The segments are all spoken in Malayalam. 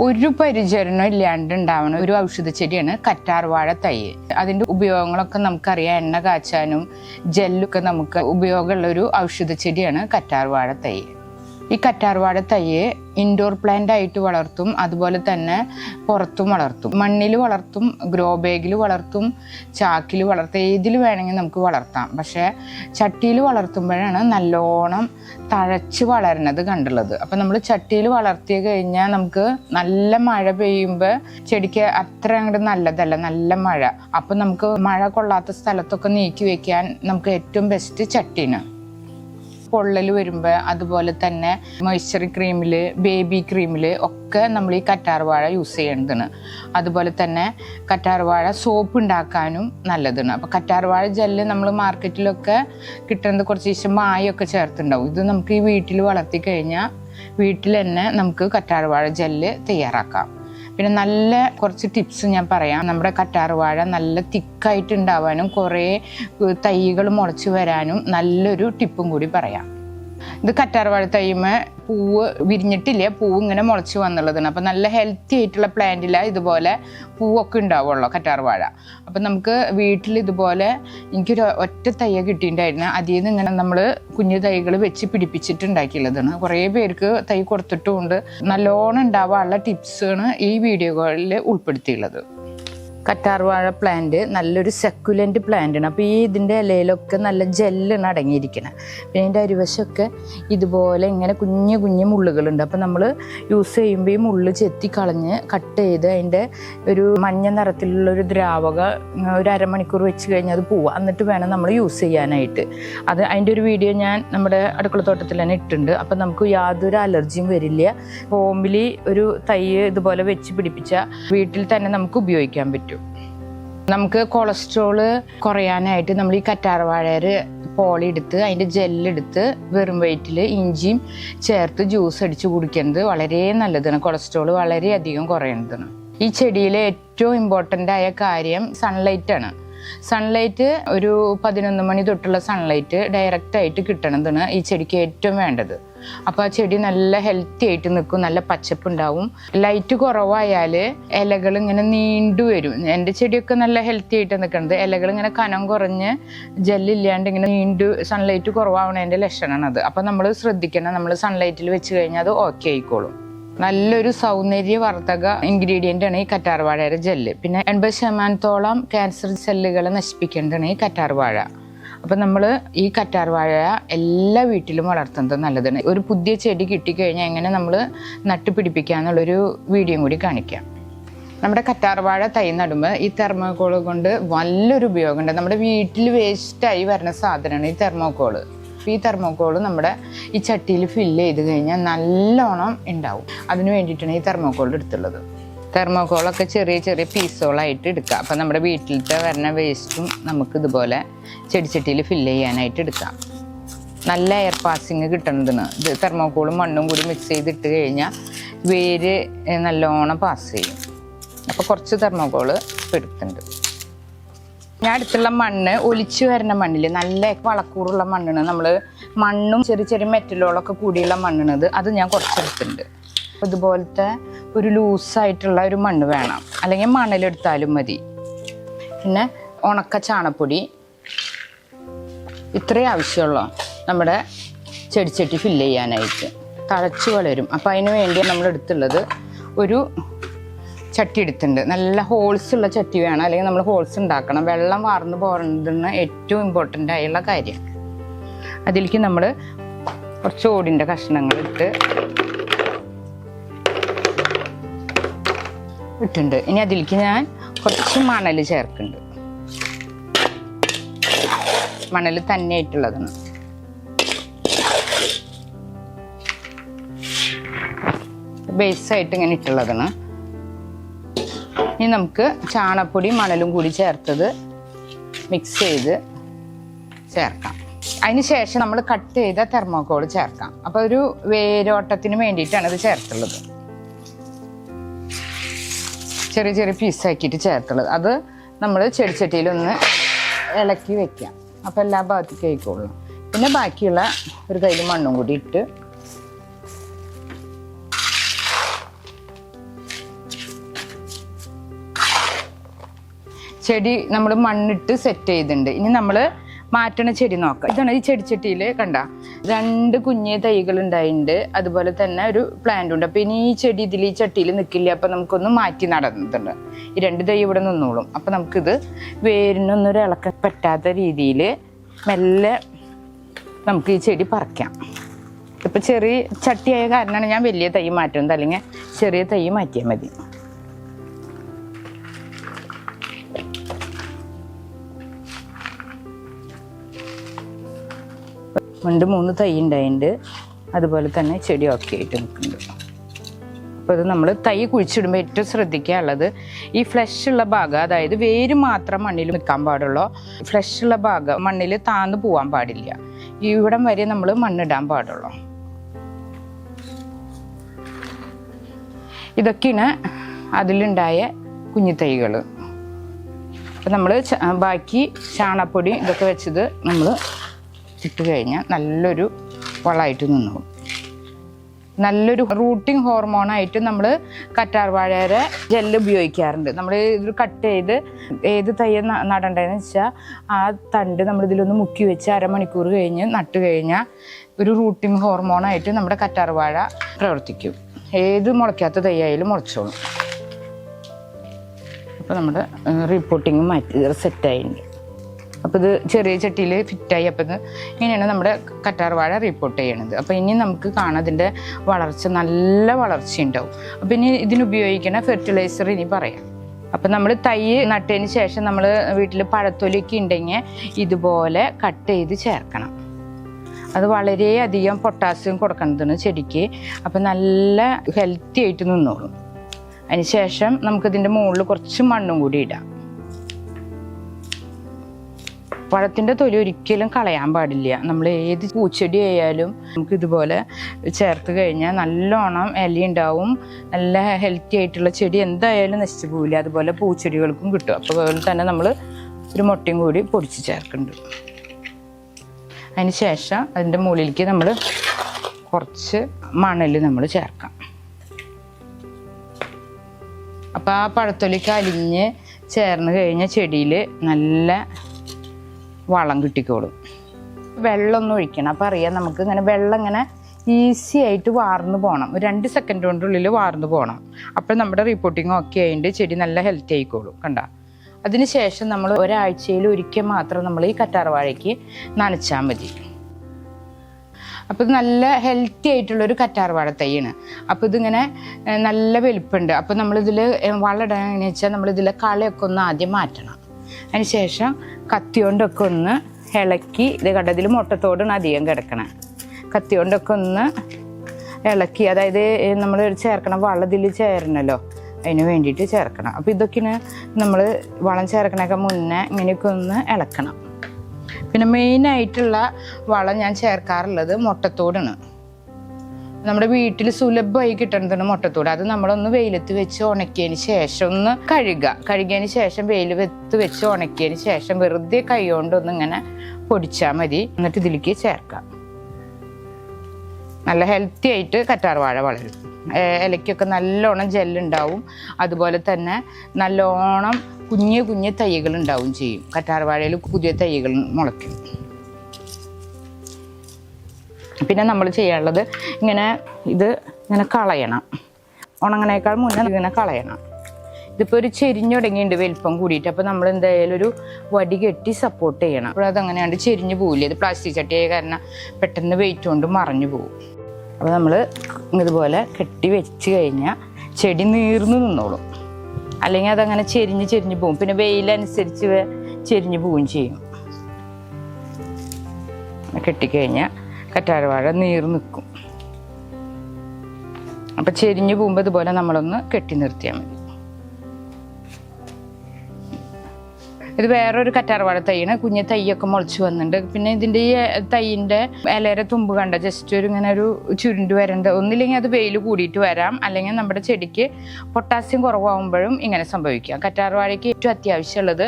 ഒരു പരിചരണം ഇല്ലാണ്ട് ഉണ്ടാവുന്ന ഒരു ഔഷധ ചെടിയാണ് കറ്റാർവാഴ തൈ. അതിന്റെ ഉപയോഗങ്ങളൊക്കെ നമുക്കറിയാം. എണ്ണ കാച്ചാനും ജെല്ലൊക്കെ നമുക്ക് ഉപയോഗമുള്ള ഒരു ഔഷധ ചെടിയാണ് കറ്റാർവാഴ തൈ. ഈ കറ്റാർവാഴ തയ്യെ ഇൻഡോർ പ്ലാന്റ് ആയിട്ട് വളർത്തും അതുപോലെ തന്നെ പുറത്തും വളർത്തും. മണ്ണിൽ വളർത്തും ഗ്രോ ബാഗിൽ വളർത്തും ചാക്കിൽ വളർത്തും ഏതിൽ വേണമെങ്കിൽ നമുക്ക് വളർത്താം. പക്ഷേ ചട്ടിയിൽ വളർത്തുമ്പോഴാണ് നല്ലോണം തഴച്ച് വളരുന്നത് കണ്ടുള്ളത്. അപ്പം നമ്മൾ ചട്ടിയിൽ വളർത്തി കഴിഞ്ഞാൽ നമുക്ക് നല്ല മഴ പെയ്യുമ്പോൾ ചെടിക്ക് അത്ര അങ്ങോട്ട് നല്ലതല്ല നല്ല മഴ. അപ്പം നമുക്ക് മഴ കൊള്ളാത്ത സ്ഥലത്തൊക്കെ നീക്കി വെക്കാൻ നമുക്ക് ഏറ്റവും ബെസ്റ്റ് ചട്ടീന് പൊള്ളൽ വരുമ്പോൾ അതുപോലെ തന്നെ മോയ്സ്ചറി ക്രീമിൽ ബേബി ക്രീമിൽ ഒക്കെ നമ്മൾ ഈ കറ്റാർവാഴ യൂസ് ചെയ്യേണ്ടതാണ്. അതുപോലെ തന്നെ കറ്റാർവാഴ സോപ്പ് ഉണ്ടാക്കാനും നല്ലതാണ്. അപ്പോൾ കറ്റാർവാഴ ജെല്ല് നമ്മൾ മാർക്കറ്റിലൊക്കെ കിട്ടുന്നത് കുറച്ച് ദിവസം മായൊക്കെ ചേർത്തുണ്ടാവും ഇത് നമുക്ക് ഈ വീട്ടിൽ വളർത്തി കഴിഞ്ഞാൽ വീട്ടിൽ തന്നെ നമുക്ക് കറ്റാർവാഴ ജെല്ല് തയ്യാറാക്കാം. പിന്നെ നല്ല കുറച്ച് ടിപ്സ് ഞാൻ പറയാം. നമ്മുടെ കറ്റാർവാഴ നല്ല തിക്കായിട്ട് ഉണ്ടാവാനും കുറേ തൈകൾ മുളച്ച് വരാനും നല്ലൊരു ടിപ്പും കൂടി പറയാം. ഇത് കറ്റാർവാഴ തൈമ പൂവ് വിരിഞ്ഞിട്ടില്ല? പൂവ് ഇങ്ങനെ മുളച്ച് വന്നുള്ളതാണ്. അപ്പം നല്ല ഹെൽത്തി ആയിട്ടുള്ള പ്ലാന്റിലാണ് ഇതുപോലെ പൂവൊക്കെ ഉണ്ടാവുള്ളൂ കറ്റാർവാഴ. അപ്പം നമുക്ക് വീട്ടിൽ ഇതുപോലെ എനിക്കൊരു ഒറ്റ തയ്യ കിട്ടിയിട്ടുണ്ടായിരുന്നു. അതിൽ നിന്ന് ഇങ്ങനെ നമ്മൾ കുഞ്ഞു തൈകൾ വെച്ച് പിടിപ്പിച്ചിട്ടുണ്ടാക്കിയുള്ളതാണ്. കുറേ പേർക്ക് തൈ കൊടുത്തിട്ടുമുണ്ട്. നല്ലോണം ഉണ്ടാവാനുള്ള ടിപ്സാണ് ഈ വീഡിയോകളിൽ ഉൾപ്പെടുത്തിയുള്ളത്. കറ്റാർവാഴ പ്ലാന്റ് നല്ലൊരു സെക്കുലന്റ് പ്ലാന്റാണ് അപ്പോൾ ഈ ഇതിന്റെ ഇലയിലൊക്കെ നല്ല ജെല്ലാണ് അടങ്ങിയിരിക്കുന്നത് പിന്നെ അതിന്റെ അരിവശമൊക്കെ ഇതുപോലെ ഇങ്ങനെ കുഞ്ഞു കുഞ്ഞു മുള്ളുകളുണ്ട്. അപ്പോൾ നമ്മൾ യൂസ് ചെയ്യുമ്പോൾ ഈ മുള്ള് ചെത്തി കളഞ്ഞ് കട്ട് ചെയ്ത് അതിന്റെ ഒരു മഞ്ഞ നിറത്തിലുള്ള ഒരു ദ്രാവക ഒരു അരമണിക്കൂർ വെച്ച് കഴിഞ്ഞാൽ അത് പോവുക എന്നിട്ട് വേണം നമ്മൾ യൂസ് ചെയ്യാനായിട്ട്. അത് അതിന്റെ ഒരു വീഡിയോ ഞാൻ നമ്മുടെ അടുക്കളത്തോട്ടത്തിൽ തന്നെ ഇട്ടിട്ടുണ്ട്. അപ്പം നമുക്ക് യാതൊരു അലർജിയും വരില്ല. ഹോമിലി ഒരു തൈ ഇതുപോലെ വെച്ച് പിടിപ്പിച്ച വീട്ടിൽ തന്നെ നമുക്ക് ഉപയോഗിക്കാൻ പറ്റും. നമുക്ക് കൊളസ്ട്രോൾ കുറയാനായിട്ട് നമ്മൾ ഈ കറ്റാർവാഴ പോളി എടുത്ത് അതിന്റെ ജെല്ലെടുത്ത് വെറും വയറ്റിൽ ഇഞ്ചിയും ചേർത്ത് ജ്യൂസ് അടിച്ച് കുടിക്കുന്നത് വളരെ നല്ലതാണ്. കൊളസ്ട്രോൾ വളരെയധികം കുറയുന്നതാണ് ഈ ചെടിയിലെ ഏറ്റവും ഇമ്പോർട്ടന്റ് ആയ കാര്യം സൺലൈറ്റാണ് സൺലൈറ്റ് ഒരു പതിനൊന്ന് മണി തൊട്ടുള്ള സൺലൈറ്റ് ഡയറക്റ്റ് ആയിട്ട് കിട്ടണതാണ് ഈ ചെടിക്ക് ഏറ്റവും വേണ്ടത്. അപ്പോൾ ആ ചെടി നല്ല ഹെൽത്തി ആയിട്ട് നിൽക്കും നല്ല പച്ചപ്പ് ഉണ്ടാവും ലൈറ്റ് കുറവായാൽ ഇലകൾ ഇങ്ങനെ നീണ്ടു വരും. എന്റെ ചെടിയൊക്കെ നല്ല ഹെൽത്തി ആയിട്ട് നിൽക്കുന്നത് ഇലകൾ ഇങ്ങനെ കനം കുറഞ്ഞ് ജെല്ലില്ലാണ്ട് ഇങ്ങനെ നീണ്ടു സൺലൈറ്റ് കുറവാവണതിന്റെ ലക്ഷണമാണ് അത് അപ്പോൾ നമ്മൾ ശ്രദ്ധിക്കണം നമ്മൾ സൺലൈറ്റിൽ വെച്ച് കഴിഞ്ഞാൽ അത് ഓക്കെ ആയിക്കോളും. നല്ലൊരു സൗന്ദര്യവർദ്ധക ഇൻഗ്രീഡിയന്റ് ആണ് ഈ കറ്റാർവാഴയുടെ ജെല്ല്. പിന്നെ എൺപത് ശതമാനത്തോളം ക്യാൻസർ സെല്ലുകളെ നശിപ്പിക്കേണ്ടതാണ് ഈ കറ്റാർവാഴ. അപ്പം നമ്മൾ ഈ കറ്റാർവാഴ എല്ലാ വീട്ടിലും വളർത്തുന്നത് നല്ലതാണ്. ഒരു പുതിയ ചെടി കിട്ടിക്കഴിഞ്ഞാൽ എങ്ങനെ നമ്മൾ നട്ടുപിടിപ്പിക്കാന്നുള്ളൊരു വീഡിയോ കൂടി കാണിക്കാം. നമ്മുടെ കറ്റാർവാഴ തൈ നടുമ്പോൾ ഈ തെർമോകോൾ കൊണ്ട് വലിയൊരു ഉപയോഗമുണ്ട്. നമ്മുടെ വീട്ടിൽ വേസ്റ്റായി വരുന്ന സാധനമാണ് ഈ തെർമോക്കോൾ ഈ തെർമോക്കോൾ നമ്മുടെ ഈ ചട്ടിയിൽ ഫില്ല് ചെയ്ത് കഴിഞ്ഞാൽ നല്ലോണം ഉണ്ടാവും. അതിന് വേണ്ടിയിട്ടാണ് ഈ തെർമോക്കോൾ എടുത്തുള്ളത്. തെർമോക്കോളൊക്കെ ചെറിയ ചെറിയ പീസുകളായിട്ട് എടുക്കാം അപ്പം നമ്മുടെ വീട്ടിലത്തെ വരുന്ന വേസ്റ്റും നമുക്ക് ഇതുപോലെ ചെടിച്ചട്ടിയിൽ ഫില്ല് ചെയ്യാനായിട്ട് എടുക്കാം. നല്ല എയർ പാസിങ് കിട്ടണതിന്. ഇത് തെർമോക്കോളും മണ്ണും കൂടി മിക്സ് ചെയ്തിട്ട് കഴിഞ്ഞാൽ വേര് നല്ലോണം പാസ് ചെയ്യും. അപ്പോൾ കുറച്ച് തെർമോക്കോൾ എടുത്തിട്ടുണ്ട്. ഞാൻ അടുത്തുള്ള മണ്ണ് ഒലിച്ചു വരുന്ന മണ്ണിൽ നല്ല വളക്കൂറുള്ള മണ്ണാണ്. നമ്മൾ മണ്ണും ചെറിയ ചെറിയ മെറ്റലുകളൊക്കെ കൂടിയുള്ള മണ്ണാണ് അത്. ഞാൻ കുറച്ചെടുത്തിട്ടുണ്ട്. ഇതുപോലത്തെ ഒരു ലൂസായിട്ടുള്ള ഒരു മണ്ണ് വേണം. അല്ലെങ്കിൽ മണലെടുത്താലും മതി. പിന്നെ ഉണക്ക ചാണപ്പൊടി. ഇത്രയും ആവശ്യമുള്ളൂ നമ്മുടെ ചെടിച്ചട്ടി ഫില്ല് ചെയ്യാനായിട്ട്. തഴച്ചു വളരും. അപ്പോൾ അതിന് വേണ്ടി നമ്മൾ എടുത്തുള്ളത് ഒരു ചട്ടി എടുത്തിട്ടുണ്ട്. നല്ല ഹോൾസ് ഉള്ള ചട്ടി വേണം. അല്ലെങ്കിൽ നമ്മൾ ഹോൾസ് ഉണ്ടാക്കണം. വെള്ളം വാർന്നു പോകുന്നതിന് ഏറ്റവും ഇമ്പോർട്ടന്റ് ആയുള്ള കാര്യം. അതിലേക്ക് നമ്മൾ കുറച്ച് ഓടിന്റെ കഷ്ണങ്ങൾ ഇട്ട് ഇട്ടുണ്ട് ഇനി അതിലേക്ക് ഞാൻ കുറച്ച് മണൽ ചേർക്കുന്നുണ്ട്. മണൽ തന്നെ ആയിട്ടുള്ളതാണ് ബേസായിട്ട് ഇങ്ങനെ ഇട്ടുള്ളതാണ്. ഇനി നമുക്ക് ചാണപ്പൊടി മണലും കൂടി ചേർത്തത് മിക്സ് ചെയ്ത് ചേർക്കാം. അതിന് ശേഷം നമ്മൾ കട്ട് ചെയ്ത തെർമോക്കോൾ ചേർക്കാം. അപ്പോൾ ഒരു വേരോട്ടത്തിന് വേണ്ടിയിട്ടാണ് ഇത് ചേർത്തുള്ളത്. ചെറിയ ചെറിയ പീസാക്കിയിട്ട് ചേർത്തുള്ളത്. അത് നമ്മൾ ചെടിച്ചട്ടിയിലൊന്ന് ഇളക്കി വെക്കാം. അപ്പോൾ എല്ലാ ഭാഗത്തേക്കും ആയിക്കോളും. പിന്നെ ബാക്കിയുള്ള ഒരു കയ്യിൽ മണ്ണും കൂടി ഇട്ട് ചെടി നമ്മൾ മണ്ണിട്ട് സെറ്റ് ചെയ്തിട്ടുണ്ട് ഇനി നമ്മൾ മാറ്റണ ചെടി നോക്കാം. ഇതാണ് ഈ ചെടിച്ചട്ടിയിൽ കണ്ട. രണ്ട് കുഞ്ഞ് തൈകൾ ഉണ്ടായിട്ടുണ്ട് അതുപോലെ തന്നെ ഒരു പ്ലാന്റ് ഉണ്ട്. അപ്പം ഇനി ഈ ചെടി ഇതിൽ ഈ ചട്ടിയിൽ നിൽക്കില്ല അപ്പം നമുക്കൊന്ന് മാറ്റി നടന്നിട്ടുണ്ട്. ഈ രണ്ട് തൈ ഇവിടെ നിന്നോളും. അപ്പം നമുക്കിത് വേരിനൊന്നൊരു ഇളക്ക പറ്റാത്ത രീതിയിൽ മെല്ലെ നമുക്ക് ഈ ചെടി പറിക്കാം. ഇപ്പം ചെറിയ ചട്ടിയായ കാരണമാണ് ഞാൻ വലിയ തൈ മാറ്റുന്നത്. അല്ലെങ്കിൽ ചെറിയ തൈ മാറ്റിയാൽ മതി. രണ്ട് മൂന്ന് തൈ ഉണ്ടായിട്ടുണ്ട്. അതുപോലെ തന്നെ ചെടി ഒക്കെ ആയിട്ട് നിൽക്കുന്നുണ്ട്. അപ്പോൾ ഇത് നമ്മൾ തൈ കുഴിച്ചിടുമ്പോൾ ഏറ്റവും ശ്രദ്ധിക്കാനുള്ളത് ഈ ഫ്ലഷ് ഉള്ള ഭാഗം അതായത് വേര് മാത്രം മണ്ണിൽ നിൽക്കാൻ പാടുള്ളൂ. ഫ്ലഷ് ഉള്ള ഭാഗം മണ്ണിൽ താന്ന് പോകാൻ പാടില്ല. ഇവിടം വരെ നമ്മൾ മണ്ണിടാൻ പാടുള്ളൂ. ഇതൊക്കെയാണ് അതിലുണ്ടായ കുഞ്ഞു തൈകൾ അപ്പം നമ്മൾ ബാക്കി ചാണപ്പൊടി ഇതൊക്കെ വെച്ചത് നമ്മൾ ഇട്ട് കഴിഞ്ഞാൽ നല്ലൊരു വളമായിട്ട് നിന്നോളും. നല്ലൊരു റൂട്ടിങ് ഹോർമോണായിട്ട് നമ്മൾ കറ്റാർവാഴയുടെ ജെല്ല് ഉപയോഗിക്കാറുണ്ട്. നമ്മൾ ഇത് കട്ട് ചെയ്ത് ഏത് തയ്യ നടണ്ടതെന്ന് വെച്ചാൽ ആ തണ്ട് നമ്മൾ ഇതിലൊന്ന് മുക്കി വെച്ച് അരമണിക്കൂർ കഴിഞ്ഞ് നട്ട് കഴിഞ്ഞാൽ ഒരു റൂട്ടിങ് ഹോർമോണായിട്ട് നമ്മുടെ കറ്റാർവാഴ പ്രവർത്തിക്കും. ഏത് മുളയ്ക്കാത്ത തയ്യായാലും മുളച്ചോളും. അപ്പോൾ നമ്മുടെ റിപ്പോർട്ടിങ് മാറ്റി സെറ്റായിട്ടുണ്ട് അപ്പോൾ ഇത് ചെറിയ ചട്ടിയിൽ ഫിറ്റായി അപ്പം ഇങ്ങനെയാണ് നമ്മുടെ കറ്റാർ വാഴ റിപ്പോർട്ട് ചെയ്യണത്. അപ്പോൾ ഇനി നമുക്ക് കാണാതിന്റെ വളർച്ച നല്ല വളർച്ച ഉണ്ടാവും. അപ്പോൾ ഇനി ഇതിനുപയോഗിക്കുന്ന ഫെർട്ടിലൈസർ ഇനി പറയാം. അപ്പം നമ്മൾ തൈ നട്ടതിന് ശേഷം നമ്മൾ വീട്ടിൽ പഴത്തൊലിയൊക്കെ ഉണ്ടെങ്കിൽ ഇതുപോലെ കട്ട് ചെയ്ത് ചേർക്കണം. അത് വളരെയധികം പൊട്ടാസ്യം കൊടുക്കേണ്ടതാണ് ചെടിക്ക്. അപ്പം നല്ല ഹെൽത്തി ആയിട്ട് നിന്നോളും. അതിന് ശേഷം നമുക്കിതിന്റെ മുകളിൽ കുറച്ച് മണ്ണും കൂടി ഇടാം. പഴത്തിന്റെ തൊലി ഒരിക്കലും കളയാൻ പാടില്ല. നമ്മൾ ഏത് പൂച്ചെടി ആയാലും നമുക്ക് ഇതുപോലെ ചേർത്ത് കഴിഞ്ഞാൽ നല്ലോണം ഇല ഉണ്ടാവും. നല്ല ഹെൽത്തി ആയിട്ടുള്ള ചെടി എന്തായാലും നശിച്ചു പോവില്ല. അതുപോലെ പൂച്ചെടികൾക്കും കിട്ടും. അപ്പോൾ അതുപോലെ തന്നെ നമ്മൾ ഒരു മുട്ടയും കൂടി പൊടിച്ച് ചേർക്കുന്നുണ്ട്. അതിന് ശേഷം അതിന്റെ മുകളിലേക്ക് നമ്മൾ കുറച്ച് മണൽ നമ്മൾ ചേർക്കാം. അപ്പോൾ ആ പഴത്തൊലിക്ക് അലിഞ്ഞ് ചേർന്ന് കഴിഞ്ഞ ചെടിയിൽ നല്ല വളം കിട്ടിക്കോളും. വെള്ളമൊന്നും ഒഴിക്കണം. അപ്പം അറിയാം നമുക്ക് ഇങ്ങനെ വെള്ളം ഇങ്ങനെ ഈസി ആയിട്ട് വാർന്നു പോകണം ഒരു രണ്ട് സെക്കൻഡ് കൊണ്ടുള്ളിൽ വാർന്നു പോകണം അപ്പോൾ നമ്മുടെ റിപ്പോർട്ടിങ് ഒക്കെ ആയിട്ട് ചെടി നല്ല ഹെൽത്തി ആയിക്കോളും. കണ്ട? അതിന് ശേഷം നമ്മൾ ഒരാഴ്ചയിൽ ഒരിക്കൽ മാത്രം നമ്മൾ ഈ കറ്റാർ വാഴയ്ക്ക് നനച്ചാൽ മതി. അപ്പോൾ ഇത് നല്ല ഹെൽത്തി ആയിട്ടുള്ളൊരു കറ്റാർവാഴ തൈയാണ്. അപ്പോൾ ഇതിങ്ങനെ നല്ല വലിപ്പമുണ്ട് അപ്പോൾ നമ്മളിതിൽ വളമിടാന്ന് വെച്ചാൽ നമ്മളിതിലെ കളയൊക്കെ ഒന്ന് ആദ്യം മാറ്റണം. അതിന് ശേഷം കത്തി കൊണ്ടൊക്കെ ഒന്ന് ഇളക്കി ഇത് കണ്ടതിൽ മുട്ടത്തോടാണ് അധികം കിടക്കണേ. കത്തി കൊണ്ടൊക്കെ ഒന്ന് ഇളക്കി അതായത് നമ്മൾ ചേർക്കണം വളം ഇതിൽ ചേരണല്ലോ അതിന് വേണ്ടിയിട്ട് ചേർക്കണം. അപ്പോൾ ഇതൊക്കെ നമ്മൾ വളം ചേർക്കണൊക്കെ മുന്നേ ഇങ്ങനെയൊക്കെ ഒന്ന് ഇളക്കണം. പിന്നെ മെയിനായിട്ടുള്ള വളം ഞാൻ ചേർക്കാറുള്ളത് മുട്ടത്തോടാണ്. നമ്മുടെ വീട്ടിൽ സുലഭമായി കിട്ടുന്നതാണ് മുട്ടത്തോട്. അത് നമ്മളൊന്ന് വെയിലത്ത് വെച്ച് ഉണക്കിയതിന് ശേഷം ഒന്ന് കഴുകുക കഴുകിയതിന് ശേഷം വെയിൽ വെത്ത് വെച്ച് ഉണക്കിയതിന് ശേഷം വെറുതെ കൈ കൊണ്ടൊന്ന് ഇങ്ങനെ പൊടിച്ചാൽ മതി. എന്നിട്ട് ഇതിലേക്ക് ചേർക്കാം. നല്ല ഹെൽത്തി ആയിട്ട് കറ്റാർവാഴ വളരും. ഇലയ്ക്കൊക്കെ നല്ലോണം ജെല്ലുണ്ടാവും. അതുപോലെ തന്നെ നല്ലോണം കുഞ്ഞു കുഞ്ഞു തൈകൾ ഉണ്ടാവും ചെയ്യും. കറ്റാർവാഴയിൽ പുതിയ തൈകൾ മുളയ്ക്കും. പിന്നെ നമ്മൾ ചെയ്യാനുള്ളത് ഇങ്ങനെ ഇത് ഇങ്ങനെ കളയണം. ഉണങ്ങണേക്കാൾ മുന്നേ ഇങ്ങനെ കളയണം. ഇതിപ്പോൾ ഒരു ചെരിഞ്ഞുടങ്ങിയുണ്ട് വലിപ്പം കൂടിയിട്ട്. അപ്പോൾ നമ്മൾ എന്തായാലും ഒരു വടി കെട്ടി സപ്പോർട്ട് ചെയ്യണം. അപ്പോൾ അതങ്ങനെയാണ്ട് ചെരിഞ്ഞ് പോവില്ല? ഇത് പ്ലാസ്റ്റിക് ചട്ടിയായ കാരണം പെട്ടെന്ന് വെയിറ്റ് കൊണ്ട് മറഞ്ഞു പോകും അപ്പോൾ നമ്മൾ ഇതുപോലെ കെട്ടി വെച്ച് കഴിഞ്ഞാൽ ചെടി നീർന്ന് നിന്നോളും. അല്ലെങ്കിൽ അതങ്ങനെ ചെരിഞ്ഞ് ചെരിഞ്ഞ് പോകും പിന്നെ വെയിലനുസരിച്ച് ചെരിഞ്ഞ് പോവുകയും ചെയ്യും. കെട്ടിക്കഴിഞ്ഞാൽ കറ്റാർവാഴ നീർ നിൽക്കും അപ്പം ചെരിഞ്ഞ് പോകുമ്പോൾ ഇതുപോലെ നമ്മളൊന്ന് കെട്ടി നിർത്തിയാൽ മതി. ഇത് വേറൊരു കറ്റാർവാഴ തൈയാണ്. കുഞ്ഞ് തൈയൊക്കെ മുളച്ചു വന്നിട്ടുണ്ട് പിന്നെ ഇതിന്റെ ഈ തൈയിന്റെ ഇലയുടെ തുമ്പ് കണ്ട ജസ്റ്റ് ഒരു ഇങ്ങനെ ഒരു ചുരുണ്ട് വരണ്ട. ഒന്നില്ലെങ്കിൽ അത് വെയിൽ കൂടിയിട്ട് വരാം. അല്ലെങ്കിൽ നമ്മുടെ ചെടിക്ക് പൊട്ടാസ്യം കുറവാകുമ്പോഴും ഇങ്ങനെ സംഭവിക്കാം. കറ്റാർവാഴയ്ക്ക് ഏറ്റവും അത്യാവശ്യമുള്ളത്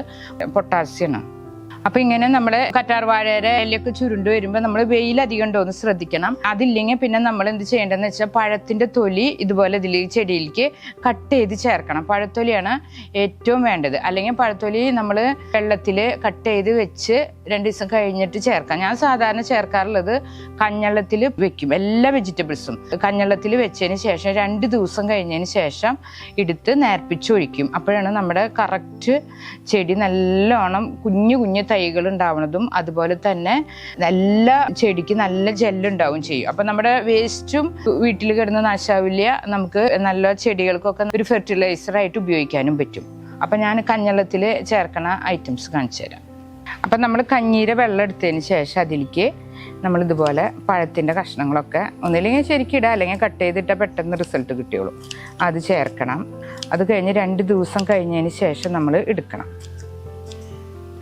പൊട്ടാസ്യമാണ്. അപ്പൊ ഇങ്ങനെ നമ്മൾ കറ്റാർ വാഴയുടെ ഇലയൊക്കെ ചുരുണ്ട് വരുമ്പോൾ നമ്മൾ വെയിൽ അധികം ഉണ്ടോ എന്ന് ശ്രദ്ധിക്കണം. അതില്ലെങ്കിൽ പിന്നെ നമ്മൾ എന്ത് ചെയ്യേണ്ടതെന്ന് വെച്ചാൽ പഴത്തിന്റെ തൊലി ഇതുപോലെ ഇതിൽ ചെടിയിലേക്ക് കട്ട് ചെയ്ത് ചേർക്കണം. പഴത്തൊലിയാണ് ഏറ്റവും വേണ്ടത്. അല്ലെങ്കിൽ പഴത്തൊലി നമ്മൾ വെള്ളത്തിൽ കട്ട് ചെയ്ത് വെച്ച് രണ്ട് ദിവസം കഴിഞ്ഞിട്ട് ചേർക്കാം. ഞാൻ സാധാരണ ചേർക്കാറുള്ളത് കഞ്ഞള്ളത്തിൽ വെക്കും. എല്ലാ വെജിറ്റബിൾസും. കഞ്ഞള്ളത്തിൽ വെച്ചതിന് ശേഷം രണ്ട് ദിവസം കഴിഞ്ഞതിന് ശേഷം എടുത്ത് നേർപ്പിച്ചൊഴിക്കും അപ്പോഴാണ് നമ്മുടെ കറക്റ്റ് ചെടി നല്ലോണം കുഞ്ഞു കുഞ്ഞു തൈകൾ ഉണ്ടാവുന്നതും അതുപോലെ തന്നെ നല്ല ചെടിക്ക് നല്ല ജെല്ലുണ്ടാവും ചെയ്യും. അപ്പൊ നമ്മുടെ വേസ്റ്റും വീട്ടിൽ കിടന്ന് നാശാവില്ല. നമുക്ക് നല്ല ചെടികൾക്കൊക്കെ ഒരു ഫെർട്ടിലൈസർ ആയിട്ട് ഉപയോഗിക്കാനും പറ്റും. അപ്പൊ ഞാൻ കഞ്ഞളത്തിൽ ചേർക്കണ ഐറ്റംസ് കാണിച്ചു തരാം. അപ്പൊ നമ്മൾ കഞ്ഞീര വെള്ളം എടുത്തതിന് ശേഷം അതിലേക്ക് നമ്മൾ ഇതുപോലെ പഴത്തിന്റെ കഷ്ണങ്ങളൊക്കെ ഒന്നില്ലെങ്കിൽ ശരിക്കും ഇടുക അല്ലെങ്കിൽ കട്ട് ചെയ്തിട്ടാൽ പെട്ടെന്ന് റിസൾട്ട് കിട്ടിയുള്ളൂ അത് ചേർക്കണം. അത് കഴിഞ്ഞ് രണ്ട് ദിവസം കഴിഞ്ഞതിന് ശേഷം നമ്മൾ എടുക്കണം.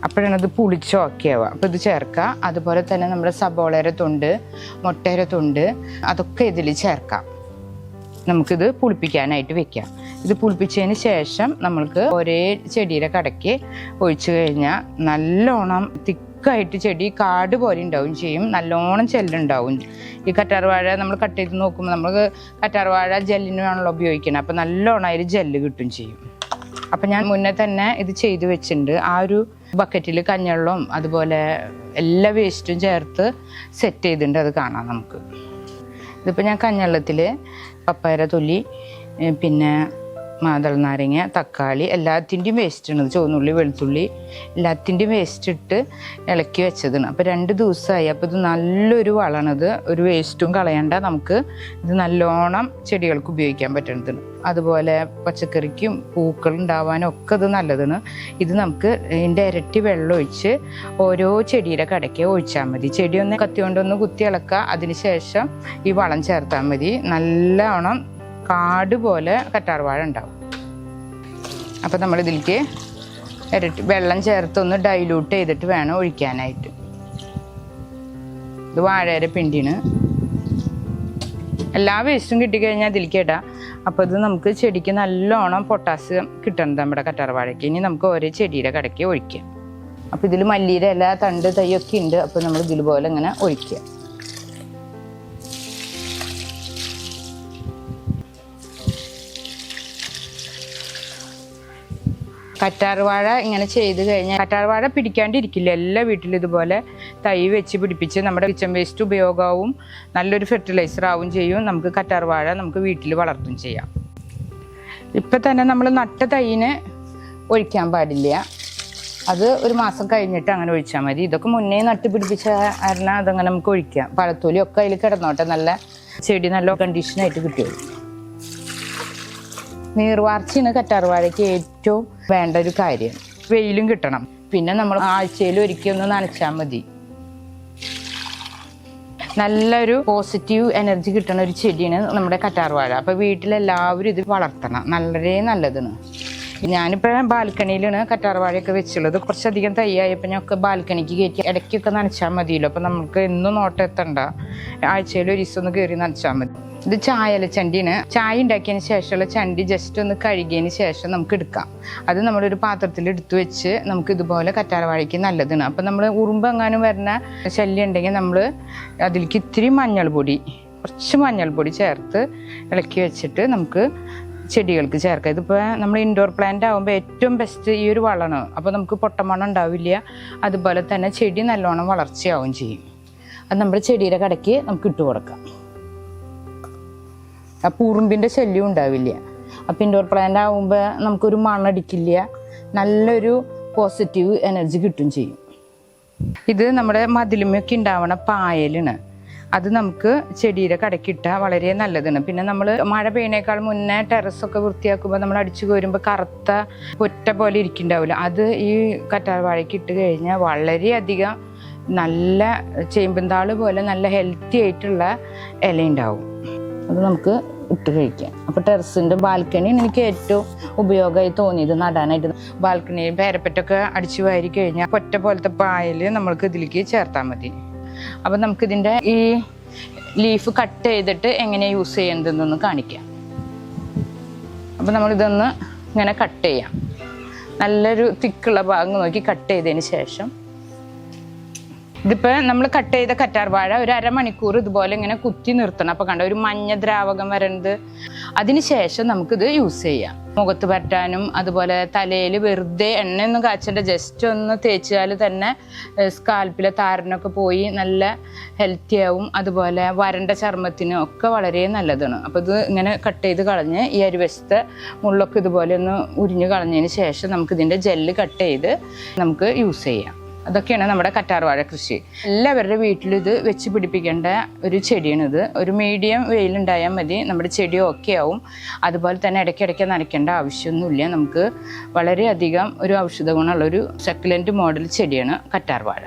അപ്പോഴാണ് അത് പുളിച്ചോ ഒക്കെ ആവുക. അപ്പോൾ ഇത് ചേർക്കുക. അതുപോലെ തന്നെ നമ്മുടെ സബോളയുടെ തൊണ്ട് മുട്ടയുടെ തൊണ്ട് അതൊക്കെ ഇതിൽ ചേർക്കാം. നമുക്കിത് പുളിപ്പിക്കാനായിട്ട് വെക്കാം. ഇത് പുളിപ്പിച്ചതിന് ശേഷം നമ്മൾക്ക് ഒരേ ചെടിയുടെ കടയ്ക്ക് ഒഴിച്ചു കഴിഞ്ഞാൽ നല്ലോണം തിക്കായിട്ട് ചെടി കാട് പോലെ ഉണ്ടാവും ചെയ്യും. നല്ലോണം ചെല്ലുണ്ടാവും. ഈ കറ്റാർവാഴ നമ്മൾ കട്ട് ചെയ്ത് നോക്കുമ്പോൾ നമുക്ക് കറ്റാർവാഴ ജെല്ലിനാണല്ലോ ഉപയോഗിക്കണം. അപ്പോൾ നല്ലോണം അതിൽ ജെല്ല് കിട്ടും ചെയ്യും. അപ്പം ഞാൻ മുന്നേ തന്നെ ഇത് ചെയ്തു വെച്ചിട്ടുണ്ട്. ആ ഒരു ബക്കറ്റിൽ കഞ്ഞവെള്ളവും അതുപോലെ എല്ലാ വേസ്റ്റും ചേർത്ത് സെറ്റ് ചെയ്തിട്ടുണ്ട് അത് കാണാം നമുക്ക്. ഇതിപ്പോൾ ഞാൻ കഞ്ഞവെള്ളത്തിൽ പപ്പായര തൊലി പിന്നെ മാതള നാരങ്ങ തക്കാളി എല്ലാത്തിന്റെയും വേസ്റ്റ് ആണ്. ചുവന്നുള്ളി വെളുത്തുള്ളി എല്ലാത്തിന്റെയും വേസ്റ്റ് ഇട്ട് ഇളക്കി വെച്ചതാണ്. അപ്പോൾ രണ്ട് ദിവസമായി. അപ്പോൾ ഇത് നല്ലൊരു വളണത് ഒരു വേസ്റ്റും കളയണ്ട. നമുക്ക് ഇത് നല്ലോണം ചെടികൾക്ക് ഉപയോഗിക്കാൻ പറ്റുന്നതാണ് അതുപോലെ പച്ചക്കറിക്കും പൂക്കൾ ഉണ്ടാവാനും ഒക്കെ ഇത് നല്ലതാണ്. ഇത് നമുക്ക് ഇതിന്റെ ഇരട്ടി വെള്ളം ഒഴിച്ച് ഓരോ ചെടിയുടെ കടയ്ക്ക് ഒഴിച്ചാൽ മതി. ചെടി ഒന്ന് കത്തി ഇളക്കുക. അതിന് ശേഷം ഈ വളം ചേർത്താൽ മതി. നല്ലോണം കാട് പോലെ കറ്റാർവാഴ ഉണ്ടാവും. അപ്പം നമ്മൾ ഇതിലേക്ക് ഇരട്ടി വെള്ളം ചേർത്ത് ഒന്ന് ഡൈലൂട്ട് ചെയ്തിട്ട് വേണം ഒഴിക്കാനായിട്ട്. ഇത് വാഴയുടെ പിണ്ടിയാണ്. എല്ലാ വേസ്റ്റും കിട്ടിക്കഴിഞ്ഞാൽ അതിലേക്ക് ഇടാം. അപ്പോൾ ഇത് നമുക്ക് ചെടിക്ക് നല്ലോണം പൊട്ടാസ്യം കിട്ടണത് നമ്മുടെ കറ്റാർവാഴയ്ക്ക്. ഇനി നമുക്ക് ഓരോ ചെടിയുടെ കടയ്ക്ക് ഒഴിക്കാം. അപ്പോൾ ഇതിൽ മല്ലിയുടെ എല്ലാ തണ്ട് തൈയൊക്കെ ഉണ്ട്. അപ്പോൾ നമ്മൾ ഇതിൽ പോലെ ഇങ്ങനെ ഒഴിക്കുക. കറ്റാർവാഴ ഇങ്ങനെ ചെയ്ത് കഴിഞ്ഞാൽ കറ്റാർവാഴ പിടിക്കാണ്ടിരിക്കില്ല. എല്ലാ വീട്ടിലും ഇതുപോലെ തൈ വെച്ച് പിടിപ്പിച്ച് നമ്മുടെ കിച്ചൺ വേസ്റ്റ് ഉപയോഗവും നല്ലൊരു ഫെർട്ടിലൈസർ ആവും ചെയ്യും. നമുക്ക് കറ്റാർവാഴ നമുക്ക് വീട്ടിൽ വളർത്തും ചെയ്യാം. ഇപ്പം തന്നെ നമ്മൾ നട്ട തൈന് ഒഴിക്കാൻ പാടില്ല. അത് ഒരു മാസം കഴിഞ്ഞിട്ട് അങ്ങനെ ഒഴിച്ചാൽ മതി. ഇതൊക്കെ മുന്നേ നട്ട് പിടിപ്പിച്ച കാരണം അതങ്ങനെ നമുക്ക് ഒഴിക്കാം. പഴത്തൊലി ഒക്കെ അതിൽ കിടന്നോട്ടെ. നല്ല ചെടി നല്ല കണ്ടീഷനായിട്ട് കിട്ടുള്ളൂ. നീർവാർച്ചയാണ് കറ്റാർവാഴയ്ക്ക് ഏറ്റവും വേണ്ട ഒരു കാര്യം. വെയിലും കിട്ടണം. പിന്നെ നമ്മൾ ആഴ്ചയിൽ ഒരിക്കൽ ഒന്ന് നനച്ചാൽ മതി. നല്ലൊരു പോസിറ്റീവ് എനർജി കിട്ടണ ഒരു ചെടിയാണ് നമ്മുടെ കറ്റാർവാഴ. അപ്പൊ വീട്ടിലെല്ലാവരും ഇത് വളർത്തണം. വളരെ നല്ലതാണ് ഞാനിപ്പോൾ ബാൽക്കണിയിലാണ് കറ്റാർവാഴയൊക്കെ വെച്ചുള്ളത്. കുറച്ചധികം തയ്യായപ്പോൾ ഞങ്ങൾക്ക് ബാൽക്കണിക്ക് കയറ്റി ഇടയ്ക്കൊക്കെ നനച്ചാൽ മതിയല്ലോ. അപ്പൊ നമുക്ക് എന്നും നോട്ടം എത്തണ്ട. ആഴ്ചയിൽ ഒരു ഒന്ന് കയറി നനച്ചാൽ മതി. ഇത് ചായല ചണ്ടിന് ചായ ഉണ്ടാക്കിയതിന് ശേഷമുള്ള ചണ്ടി ജസ്റ്റ് ഒന്ന് കഴുകിയതിന് ശേഷം നമുക്ക് എടുക്കാം. അത് നമ്മളൊരു പാത്രത്തിൽ എടുത്തു വെച്ച് നമുക്ക് ഇതുപോലെ കറ്റാർവാഴയ്ക്ക് നല്ലതാണ്. അപ്പം നമ്മൾ ഉറുമ്പ് എങ്ങാനും വരുന്ന ശല്യം ഉണ്ടെങ്കിൽ നമ്മൾ അതിലേക്ക് ഇത്തിരി മഞ്ഞൾപ്പൊടി കുറച്ച് മഞ്ഞൾപ്പൊടി ചേർത്ത് ഇളക്കി വെച്ചിട്ട് നമുക്ക് ചെടികൾക്ക് ചേർക്കാം ഇതിപ്പോൾ നമ്മൾ ഇൻഡോർ പ്ലാന്റ് ആകുമ്പോൾ ഏറ്റവും ബെസ്റ്റ് ഈ ഒരു വളമാണ്. അപ്പോൾ നമുക്ക് പൊട്ടമണം ഉണ്ടാവില്ല. അതുപോലെ തന്നെ ചെടി നല്ലോണം വളർച്ചയാവും ചെയ്യും. അത് നമ്മുടെ ചെടിയുടെ കടയ്ക്ക് നമുക്ക് ഇട്ട് കൊടുക്കാം. ആ പൂറുമ്പിന്റെ ശല്യം ഉണ്ടാവില്ല. അപ്പോൾ ഇൻഡോർ പ്ലാന്റ് ആകുമ്പോൾ നമുക്കൊരു മണ്ണടിക്കില്ല. നല്ലൊരു പോസിറ്റീവ് എനർജി കിട്ടും ചെയ്യും. ഇത് നമ്മുടെ മതിലുമൊക്കെ ഉണ്ടാവണ പായലാണ്. അത് നമുക്ക് ചെടിയുടെ കടക്കിട്ട വളരെ നല്ലതാണ്. പിന്നെ നമ്മൾ മഴ പെയ്യണേക്കാൾ മുന്നേ ടെറസൊക്കെ വൃത്തിയാക്കുമ്പോൾ നമ്മൾ അടിച്ചു കോരുമ്പോൾ കറുത്ത പൊറ്റ പോലെ ഇരിക്കുന്നുണ്ടാവില്ല അത് ഈ കറ്റാർ വാഴയ്ക്ക് ഇട്ട് കഴിഞ്ഞാൽ വളരെയധികം നല്ല ചേമ്പന്താൾ പോലെ നല്ല ഹെൽത്തി ആയിട്ടുള്ള ഇല ഉണ്ടാവും അത് നമുക്ക് ഇട്ട് കഴിക്കാം. അപ്പോൾ ടെറസിന്റെ ബാൽക്കണിയാണ് എനിക്ക് ഏറ്റവും ഉപയോഗമായി തോന്നിയത് നടാനായിട്ട്. ബാൽക്കണിയിൽ പേരപ്പറ്റൊക്കെ അടിച്ചു വാരി കഴിഞ്ഞാൽ പൊറ്റ പോലത്തെ പായൽ നമ്മൾക്ക് ഇതിലേക്ക് ചേർത്താൽ മതി. അപ്പം നമുക്കിതിന്റെ ഈ ലീഫ് കട്ട് ചെയ്തിട്ട് എങ്ങനെയാണ് യൂസ് ചെയ്യുന്നതെന്നൊന്ന് കാണിക്കാം. അപ്പം നമ്മളിതൊന്ന് ഇങ്ങനെ കട്ട് ചെയ്യാം. നല്ലൊരു തിക്കുള്ള ഭാഗം നോക്കി കട്ട് ചെയ്തതിന് ശേഷം ഇതിപ്പോൾ നമ്മൾ കട്ട് ചെയ്ത കറ്റാർ വാഴ ഒരു അരമണിക്കൂർ ഇതുപോലെ ഇങ്ങനെ കുത്തി നിർത്തണം. അപ്പോൾ കണ്ട ഒരു മഞ്ഞ ദ്രാവകം വരേണ്ടത് അതിന് ശേഷം നമുക്കിത് യൂസ് ചെയ്യാം. മുഖത്ത് പറ്റാനും അതുപോലെ തലയിൽ വെറുതെ എണ്ണയൊന്നും കാച്ചണ്ട ജസ്റ്റ് ഒന്ന് തേച്ചാൽ തന്നെ സ്കാൽപ്പിലെ താരനൊക്കെ പോയി നല്ല ഹെൽത്തി ആവും. അതുപോലെ വരണ്ട ചർമ്മത്തിനും ഒക്കെ വളരെ നല്ലതാണ്. അപ്പോൾ ഇത് ഇങ്ങനെ കട്ട് ചെയ്ത് കളഞ്ഞ് ഈ അരിവശത്തെ മുള്ളൊക്കെ ഇതുപോലെ ഒന്ന് ഉരിഞ്ഞ് കളഞ്ഞതിന് ശേഷം നമുക്ക് ഇതിന്റെ ജെല്ല് കട്ട് ചെയ്ത് നമുക്ക് യൂസ് ചെയ്യാം. അതൊക്കെയാണ് നമ്മുടെ കറ്റാർവാഴ കൃഷി. എല്ലാവരുടെ വീട്ടിലും ഇത് വെച്ച് പിടിപ്പിക്കേണ്ട ഒരു ചെടിയാണിത് ഒരു മീഡിയം വെയിലുണ്ടായാൽ മതി. നമ്മുടെ ചെടി ഓക്കെ ആവും. അതുപോലെ തന്നെ ഇടയ്ക്കിടയ്ക്ക് നനയ്ക്കേണ്ട ആവശ്യമൊന്നുമില്ല. നമുക്ക് വളരെയധികം ഒരു ഔഷധ ഗുണമുള്ള ഒരു സക്കുലന്റ് മോഡൽ ചെടിയാണ് കറ്റാർവാഴ